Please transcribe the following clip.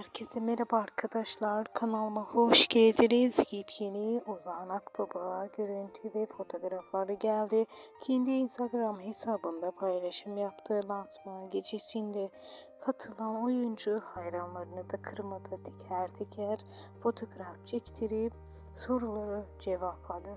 Herkese merhaba arkadaşlar. Kanalıma hoş geldiniz. Yepyeni Ozan Akbaba görüntü ve fotoğrafları geldi. Kendi Instagram hesabında paylaşım yaptığı lansman gecesinde katılan oyuncu hayranlarını da kırmadı. Teker teker fotoğraf çektirip soruları cevapladı.